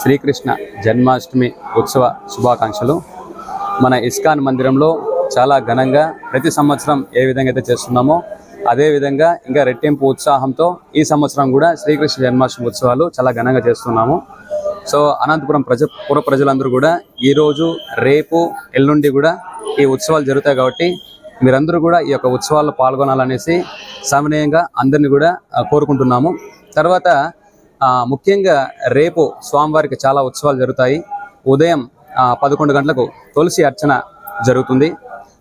శ్రీకృష్ణ జన్మాష్టమి ఉత్సవ శుభాకాంక్షలు. మన ఇస్కాన్ మందిరంలో చాలా ఘనంగా ప్రతి సంవత్సరం ఏ విధంగా అయితే చేస్తున్నామో అదే విధంగా ఇంకా రెట్టింపు ఉత్సాహంతో ఈ సంవత్సరం కూడా శ్రీకృష్ణ జన్మాష్టమి ఉత్సవాలు చాలా ఘనంగా చేస్తున్నాము. సో అనంతపురం ప్రజ పుర ప్రజలందరూ కూడా ఈరోజు రేపు ఎల్లుండి కూడా ఈ ఉత్సవాలు జరుగుతాయి కాబట్టి మీరందరూ కూడా ఈ యొక్క ఉత్సవాల్లో పాల్గొనాలనేసి సమనీయంగా అందరినీ కూడా కోరుకుంటున్నాము. తర్వాత ముఖ్యంగా రేపు స్వామివారికి చాలా ఉత్సవాలు జరుగుతాయి. ఉదయం పదకొండు గంటలకు తులసి అర్చన జరుగుతుంది.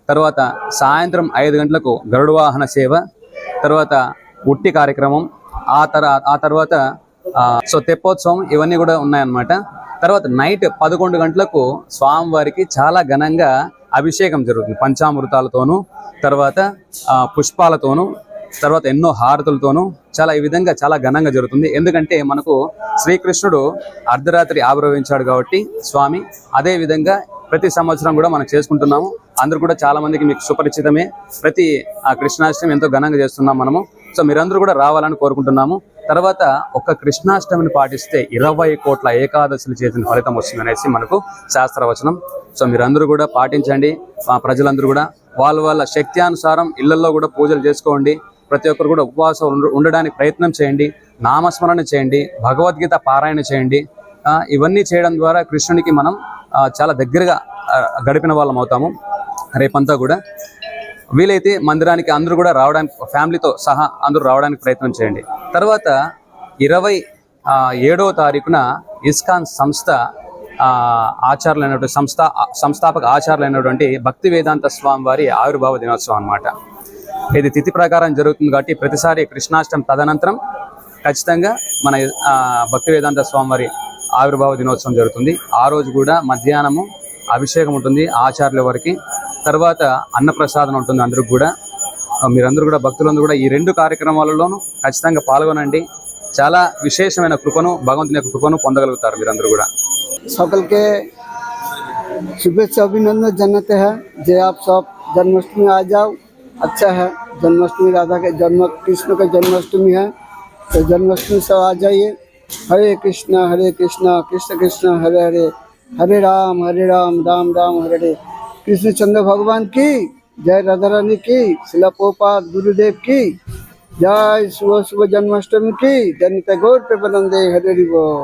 తర్వాత సాయంత్రం ఐదు గంటలకు గరుడవాహన సేవ తర్వాత ఉట్టి కార్యక్రమం ఆ తర ఆ తర్వాత సో తెప్పోత్సవం ఇవన్నీ కూడా ఉన్నాయన్నమాట. తర్వాత నైట్ పదకొండు గంటలకు స్వామివారికి చాలా ఘనంగా అభిషేకం జరుగుతుంది. పంచామృతాలతోనూ తర్వాత ఆ, పుష్పాలతోనూ తర్వాత ఎన్నో హారతులతోనూ చాలా ఈ విధంగా చాలా ఘనంగా జరుగుతుంది. ఎందుకంటే మనకు శ్రీకృష్ణుడు అర్ధరాత్రి ఆవిర్భవించాడు కాబట్టి స్వామి అదే విధంగా ప్రతి సంవత్సరం కూడా మనం చేసుకుంటున్నాము. అందరూ కూడా చాలా మందికి మీకు సుపరిచితమే. ప్రతి ఆ కృష్ణాష్టమి ఎంతో ఘనంగా చేస్తున్నాం మనము. సో మీరందరూ కూడా రావాలని కోరుకుంటున్నాము. తర్వాత ఒక కృష్ణాష్టమిని పాటిస్తే ఇరవై కోట్ల ఏకాదశులు చేసిన ఫలితం వస్తుంది అనేసి మనకు శాస్త్రవచనం. సో మీరందరూ కూడా పాటించండి. మా ప్రజలందరూ కూడా వాళ్ళ వాళ్ళ శక్తి అనుసారం ఇళ్ళలో కూడా పూజలు చేసుకోండి. ప్రతి ఒక్కరు కూడా ఉపవాసం ఉండడానికి ప్రయత్నం చేయండి నామస్మరణ చేయండి భగవద్గీత పారాయణ చేయండి. ఇవన్నీ చేయడం ద్వారా కృష్ణునికి మనం చాలా దగ్గరగా గడిపిన వాళ్ళం అవుతాము రేపంతా కూడా. వీలైతే మందిరానికి అందరూ కూడా రావడానికి ఫ్యామిలీతో సహా అందరూ రావడానికి ప్రయత్నం చేయండి. తర్వాత ఇరవై ఏడవ తారీఖున ఇస్కాన్ సంస్థ ఆ, ఆచార్యులైనటువంటి సంస్థ సంస్థాపక ఆచార్యులైనటువంటి భక్తి వేదాంత స్వామి వారి ఆవిర్భావ దినోత్సవం అనమాట ఇది తిథి ప్రకారం జరుగుతుంది కాబట్టి ప్రతిసారి కృష్ణాష్టం తదనంతరం ఖచ్చితంగా మన భక్తి వేదాంత స్వామివారి ఆవిర్భావ దినోత్సవం జరుగుతుంది. ఆ రోజు కూడా మధ్యాహ్నము అభిషేకం ఉంటుంది ఆచార్యుల వారికి. తర్వాత అన్నప్రసాదం ఉంటుంది అందరికి కూడా. మీరందరూ కూడా భక్తులందరూ కూడా ఈ రెండు కార్యక్రమాలలోనూ ఖచ్చితంగా పాల్గొనండి. చాలా విశేషమైన కృపను భగవంతుని యొక్క కృపను పొందగలుగుతారు మీరందరూ కూడా. సకల్కే శుభేచ్ఛ అభినందన जन्नत జయాప్ సాప్ జన్మాష్టమి ఆజావు अच्छा है। जन्माष्टमी, राधा के जन्म, कृष्ण का जन्माष्टमी है। तो जन्माष्टमी सब आ जाइए। हरे कृष्णा हरे कृष्णा, कृष्ण कृष्ण, हरे हरे। हरे राम हरे राम राम राम, हरे हरे। कृष्ण चंद्र भगवान की, जय राधा रानी की, शिला पोपात गुरुदेव की। जय शुभ शुभ जन्माष्टमी की। जनित गौर पे बनंदे हरे हरि